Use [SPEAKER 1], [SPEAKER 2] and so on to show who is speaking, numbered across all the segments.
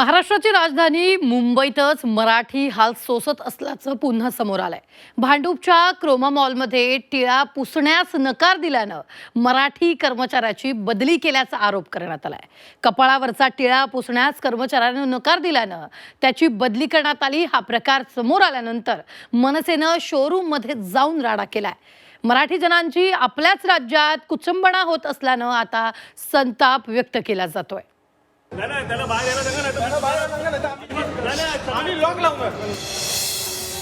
[SPEAKER 1] महाराष्ट्राची राजधानी मुंबईतच मराठी हाल सोसत असल्याचं पुन्हा समोर आलंय. भांडूपच्या क्रोमा मॉलमध्ये टिळा पुसण्यास नकार दिल्यानं मराठी कर्मचाऱ्याची बदली केल्याचा आरोप करण्यात आलाय. कपाळावरचा टिळा पुसण्यास कर्मचाऱ्यानं नकार दिल्यानं त्याची बदली करण्यात आली हा प्रकार समोर आल्यानंतर मनसेनं शोरूममध्ये जाऊन राडा केलाय. मराठी जनांची आपल्याच राज्यात कुचंबणा होत असल्यानं आता संताप व्यक्त केला जातोय.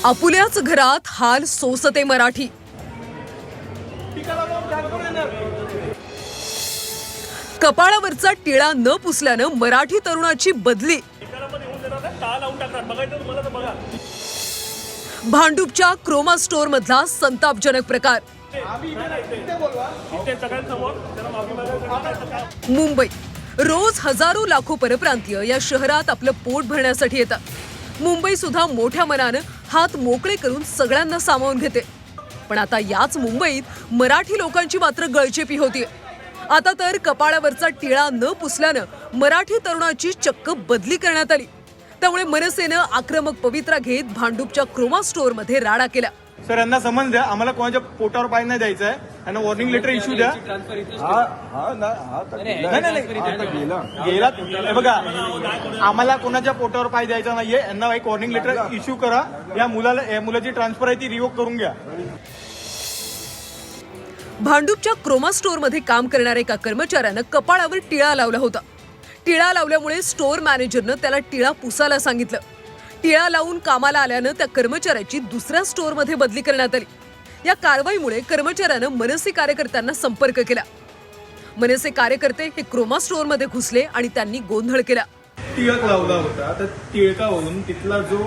[SPEAKER 2] आपुल्याच घरात हाल सोसते मराठी? कपाळावरचा टिळा न पुसल्यानं मराठी तरुणाची बदली. भांडूपच्या क्रोमा स्टोअर मधला संतापजनक प्रकार. मुंबई. रोज हजारो लाखो परप्रांतीय या शहरात आपलं पोट भरण्यासाठी येतात. मुंबई सुद्धा मोठ्या मनानं हात मोकळे करून सगळ्यांना सामावून घेते. पण आता याच मुंबईत मराठी लोकांची मात्र गळचेपी होती आता तर कपाळावरचा टिळा न पुसल्यानं मराठी तरुणाची चक्क बदली करण्यात आली. त्यामुळे मनसेनं आक्रमक पवित्रा घेत भांडूपच्या क्रोमा स्टोअरमध्ये राडा केला.
[SPEAKER 3] सर यांना समज द्या आम्हाला कोणाच्या पोटावर पाय नाही द्यायचं आहे यांना वॉर्निंग लेटर इश्यू द्या
[SPEAKER 4] हा हा ना हा तर गेला.
[SPEAKER 3] नाही नाही नाही.
[SPEAKER 4] आता गेला।
[SPEAKER 3] गेला हे बघा आम्हाला कोणाच्या पोटावर पाय द्यायचा नाहीये यांना एक वॉर्निंग लेटर इश्यू करा. या मुलाला या मुलाची ट्रान्सफर आहे ती रिवोक करून घ्या.
[SPEAKER 2] भांडूपच्या क्रोमा स्टोअरमध्ये काम करणाऱ्या एका कर्मचाऱ्यानं कपाळावर टिळा लावला होता. टिळा लावल्यामुळे स्टोअर मॅनेजरनं त्याला टिळा पुसायला सांगितलं. टिळा लावून कामाला आल्यानं त्या कर्मचाऱ्याची दुसऱ्या स्टोअरमध्ये बदली करण्यात आली. या कारवाईमुळे कर्मचाऱ्यानं मनसे कार्यकर्त्यांना संपर्क केला. मनसे कार्यकर्ते हे क्रोमा स्टोअरमध्ये घुसले आणि त्यांनी गोंधळ केला.
[SPEAKER 3] टिळक लावला होता. तर टिळकावरून तिथला जो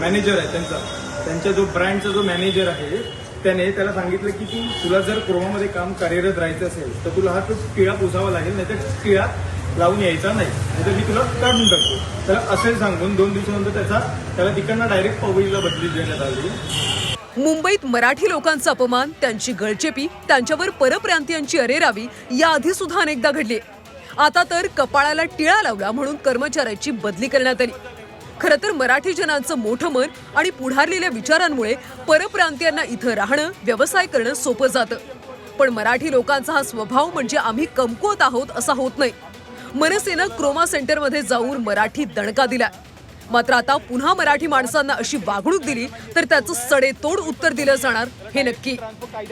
[SPEAKER 3] मॅनेजर आहे त्यांचा त्यांच्या जो ब्रँडचा जो मॅनेजर आहे त्याने त्याला सांगितलं की तू तुला जर क्रोमामध्ये काम कार्यरत राहायचं असेल तर तुला हा तो टिळा पुसावा लागेल नाही तर टिळा लावून यायचा नाही. नाहीतर मी तुला काढून टाकतो. तर असे सांगून दोन दिवसानंतर त्याचा त्याला तिकडनं डायरेक्ट पवईला बदली देण्यात आली.
[SPEAKER 2] मुंबईत मराठी लोकांचा अपमान त्यांची गळचेपी त्यांच्यावर परप्रांतीयांची अरेरावी याआधी सुद्धा अनेकदा घडली. आता तर कपाळाला टिळा लावला म्हणून कर्मचाऱ्याची बदली करण्यात आली. खरं तर मराठी जनांचं मोठं मन आणि पुढारलेल्या विचारांमुळे परप्रांतीयांना इथं राहणं व्यवसाय करणं सोपं जातं. पण मराठी लोकांचा हा स्वभाव म्हणजे आम्ही कमकुवत आहोत असा होत नाही. मनसेनं क्रोमा सेंटरमध्ये जाऊन मराठी दणका दिला मात्र आता पुन्हा मराठी माणसांना अशी वागणूक दिली तर त्याचं सडेतोड उत्तर दिलं जाणार हे नक्की.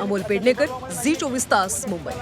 [SPEAKER 2] अमोल पेडणेकर झी चोवीस तास मुंबई.